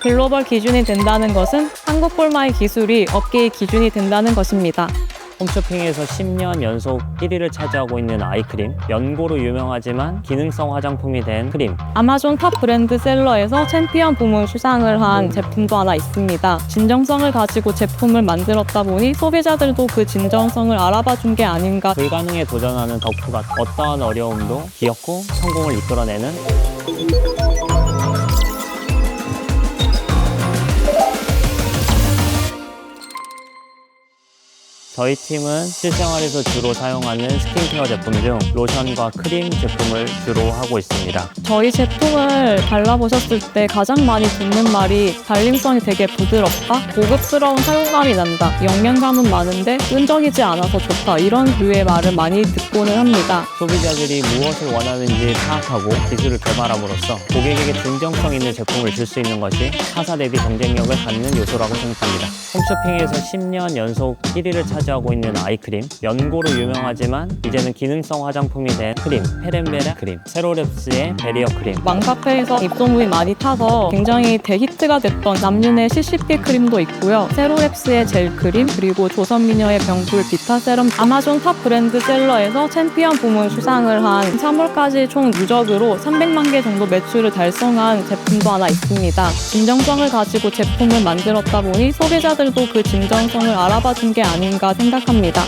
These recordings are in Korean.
글로벌 기준이 된다는 것은 한국 폴마의 기술이 업계의 기준이 된다는 것입니다. 홈쇼핑에서 10년 연속 1위를 차지하고 있는 아이크림, 연고로 유명하지만 기능성 화장품이 된 크림, 아마존 탑 브랜드 셀러에서 챔피언 부문 수상을 한 제품도 하나 있습니다. 진정성을 가지고 제품을 만들었다 보니 소비자들도 그 진정성을 알아봐 준 게 아닌가 불가능에 도전하는 덕후가 어떠한 어려움도 귀엽고 성공을 이끌어내는 저희 팀은 실생활에서 주로 사용하는 스킨케어 제품 중 로션과 크림 제품을 주로 하고 있습니다. 저희 제품을 발라보셨을 때 가장 많이 듣는 말이 발림성이 되게 부드럽다, 고급스러운 사용감이 난다, 영양감은 많은데 끈적이지 않아서 좋다 이런 류의 말을 많이 듣고는 합니다. 소비자들이 무엇을 원하는지 파악하고 기술을 개발함으로써 고객에게 진정성 있는 제품을 줄 수 있는 것이 타사 대비 경쟁력을 갖는 요소라고 생각합니다. 홈쇼핑에서 10년 연속 1위를 차지 하고 있는 아이크림, 연고로 유명하지만 이제는 기능성 화장품이 된 크림, 페렌베라 크림, 세로랩스의 베리어 크림, 망카페에서 입소문이 많이 타서 굉장히 대히트가 됐던 남윤의 CCP 크림도 있고요. 세로랩스의 젤 크림, 그리고 조선미녀의 병풀 비타 세럼, 아마존 탑 브랜드 셀러에서 챔피언 부문 수상을 한 3월까지 총 누적으로 300만 개 정도 매출을 달성한 제품도 하나 있습니다. 진정성을 가지고 제품을 만들었다 보니 소비자들도 그 진정성을 알아봐 준 게 아닌가 생각합니다.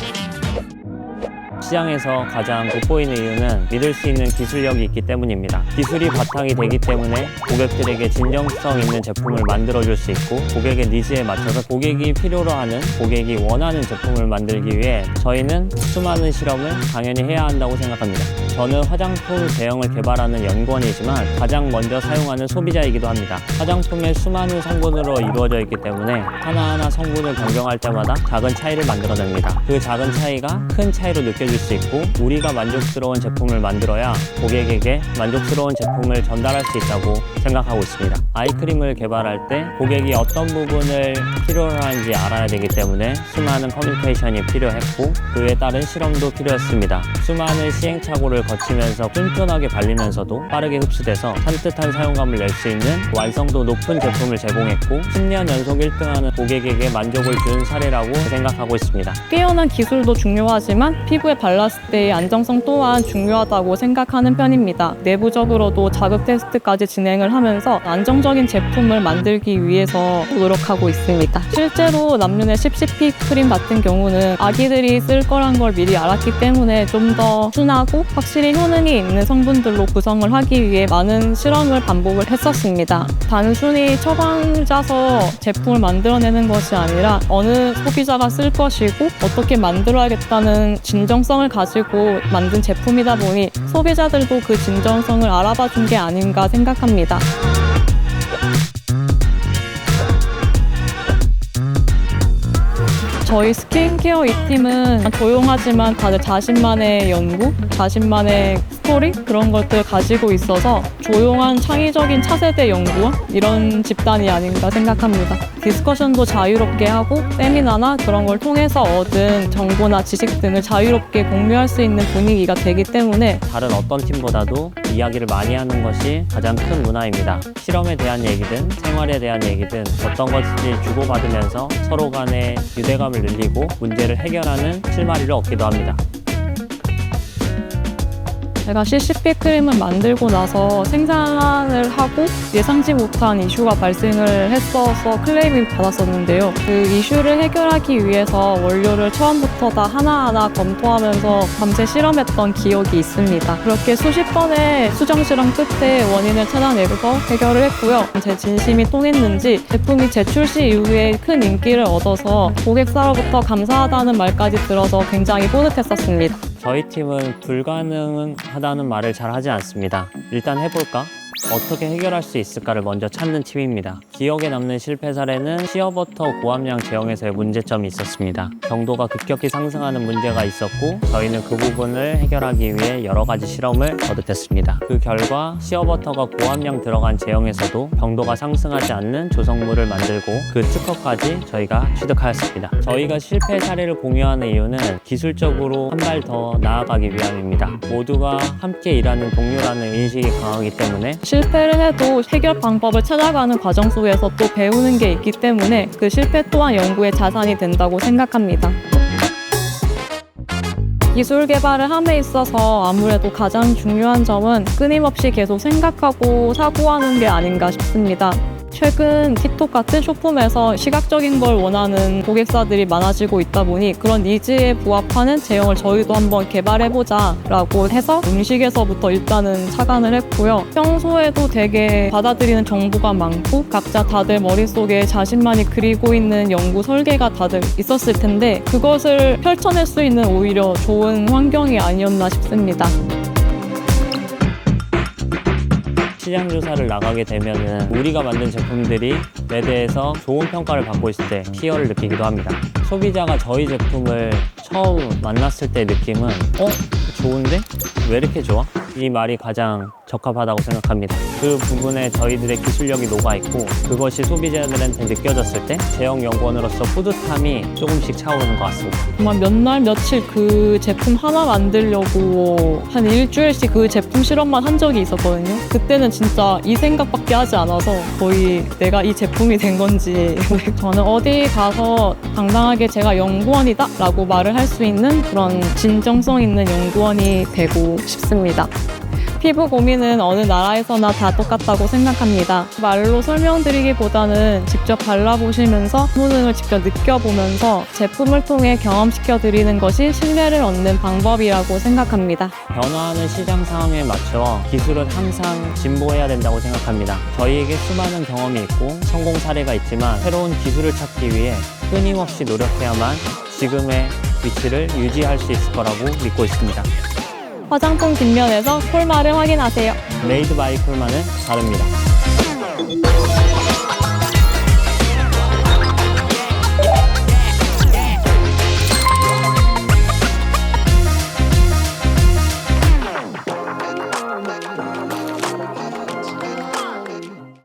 시장에서 가장 돋보이는 이유는 믿을 수 있는 기술력이 있기 때문입니다. 기술이 바탕이 되기 때문에 고객들에게 진정성 있는 제품을 만들어줄 수 있고 고객의 니즈에 맞춰서 고객이 필요로 하는 고객이 원하는 제품을 만들기 위해 저희는 수많은 실험을 당연히 해야 한다고 생각합니다. 저는 화장품 제형을 개발하는 연구원이지만 가장 먼저 사용하는 소비자이기도 합니다. 화장품의 수많은 성분으로 이루어져 있기 때문에 하나하나 성분을 변경할 때마다 작은 차이를 만들어냅니다. 그 작은 차이가 큰 차이로 느껴질 수 있고 우리가 만족스러운 제품을 만들어야 고객에게 만족스러운 제품을 전달할 수 있다고 생각하고 있습니다. 아이크림을 개발할 때 고객이 어떤 부분을 필요로 하는지 알아야 되기 때문에 수많은 커뮤니케이션이 필요했고 그에 따른 실험도 필요했습니다. 수많은 시행착오를 거치면서 끈끈하게 발리면서도 빠르게 흡수돼서 산뜻한 사용감을 낼 수 있는 완성도 높은 제품을 제공했고 10년 연속 1등하는 고객에게 만족을 준 사례라고 생각하고 있습니다. 뛰어난 기술도 중요하지만 피부에 발랐을 때의 안정성 또한 중요하다고 생각하는 편입니다. 내부적으로도 자극 테스트까지 진행을 하면서 안정적인 제품을 만들기 위해서 노력하고 있습니다. 실제로 남윤의 10CP 크림 같은 경우는 아기들이 쓸 거란 걸 미리 알았기 때문에 좀 더 순하고 확실히 효능이 있는 성분들로 구성을 하기 위해 많은 실험을 반복을 했었습니다. 단순히 처방 짜서 제품을 만들어내는 것이 아니라 어느 소비자가 쓸 것이고 어떻게 만들어야겠다는 진정성을 가지고 만든 제품이다 보니 소비자들도 그 진정성을 알아봐 준 게 아닌가 생각합니다. 저희 스킨케어 이 팀은 조용하지만 다들 자신만의 연구, 자신만의 스토리 그런 것들 가지고 있어서 조용한 창의적인 차세대 연구원 이런 집단이 아닌가 생각합니다. 디스커션도 자유롭게 하고 세미나나 그런 걸 통해서 얻은 정보나 지식 등을 자유롭게 공유할 수 있는 분위기가 되기 때문에 다른 어떤 팀보다도 이야기를 많이 하는 것이 가장 큰 문화입니다. 실험에 대한 얘기든 생활에 대한 얘기든 어떤 것인지 주고받으면서 서로 간의 유대감을 늘리고 문제를 해결하는 실마리를 얻기도 합니다. 제가 CCP 크림을 만들고 나서 생산을 하고 예상치 못한 이슈가 발생을 했어서 클레임을 받았었는데요. 그 이슈를 해결하기 위해서 원료를 처음부터 다 하나하나 검토하면서 밤새 실험했던 기억이 있습니다. 그렇게 수십 번의 수정 실험 끝에 원인을 찾아내서 해결을 했고요. 제 진심이 통했는지 제품이 제출 시 이후에 큰 인기를 얻어서 고객사로부터 감사하다는 말까지 들어서 굉장히 뿌듯했었습니다. 저희 팀은 불가능하다는 말을 잘 하지 않습니다. 일단 해볼까? 어떻게 해결할 수 있을까를 먼저 찾는 팀입니다. 기억에 남는 실패 사례는 시어버터 고함량 제형에서의 문제점이 있었습니다. 경도가 급격히 상승하는 문제가 있었고 저희는 그 부분을 해결하기 위해 여러 가지 실험을 거듭했습니다. 그 결과 시어버터가 고함량 들어간 제형에서도 경도가 상승하지 않는 조성물을 만들고 그 특허까지 저희가 취득하였습니다. 저희가 실패 사례를 공유하는 이유는 기술적으로 한 발 더 나아가기 위함입니다. 모두가 함께 일하는 동료라는 인식이 강하기 때문에 실패를 해도 해결 방법을 찾아가는 과정 속에 연구에서 또 배우는 게 있기 때문에 그 실패 또한 연구의 자산이 된다고 생각합니다. 기술 개발을 함에 있어서 아무래도 가장 중요한 점은 끊임없이 계속 생각하고 사고하는 게 아닌가 싶습니다. 최근 틱톡 같은 쇼폼에서 시각적인 걸 원하는 고객사들이 많아지고 있다 보니 그런 니즈에 부합하는 제형을 저희도 한번 개발해보자 라고 해서 음식에서부터 일단은 착안을 했고요. 평소에도 되게 받아들이는 정보가 많고 각자 다들 머릿속에 자신만이 그리고 있는 연구 설계가 다들 있었을 텐데 그것을 펼쳐낼 수 있는 오히려 좋은 환경이 아니었나 싶습니다. 시장 조사를 나가게 되면은 우리가 만든 제품들이 매대에서 좋은 평가를 받고 있을 때 희열을 느끼기도 합니다. 소비자가 저희 제품을 처음 만났을 때 느낌은 어? 좋은데? 왜 이렇게 좋아? 이 말이 가장 적합하다고 생각합니다. 그 부분에 저희들의 기술력이 녹아있고 그것이 소비자들한테 느껴졌을 때 제형 연구원으로서 뿌듯함이 조금씩 차오르는 것 같습니다. 정말 몇 날 며칠 그 제품 하나 만들려고 한 일주일씩 그 제품 실험만 한 적이 있었거든요. 그때는 진짜 이 생각밖에 하지 않아서 거의 내가 이 제품이 된 건지 저는 어디 가서 당당하게 제가 연구원이다 라고 말을 할 수 있는 그런 진정성 있는 연구원이 되고 싶습니다. 피부 고민은 어느 나라에서나 다 똑같다고 생각합니다. 말로 설명드리기보다는 직접 발라보시면서 효능을 직접 느껴보면서 제품을 통해 경험시켜 드리는 것이 신뢰를 얻는 방법이라고 생각합니다. 변화하는 시장 상황에 맞춰 기술은 항상 진보해야 된다고 생각합니다. 저희에게 수많은 경험이 있고 성공 사례가 있지만 새로운 기술을 찾기 위해 끊임없이 노력해야만 지금의 위치를 유지할 수 있을 거라고 믿고 있습니다. 화장품 뒷면에서 콜마를 확인하세요. 메이드 바이 쿨만은 다릅니다.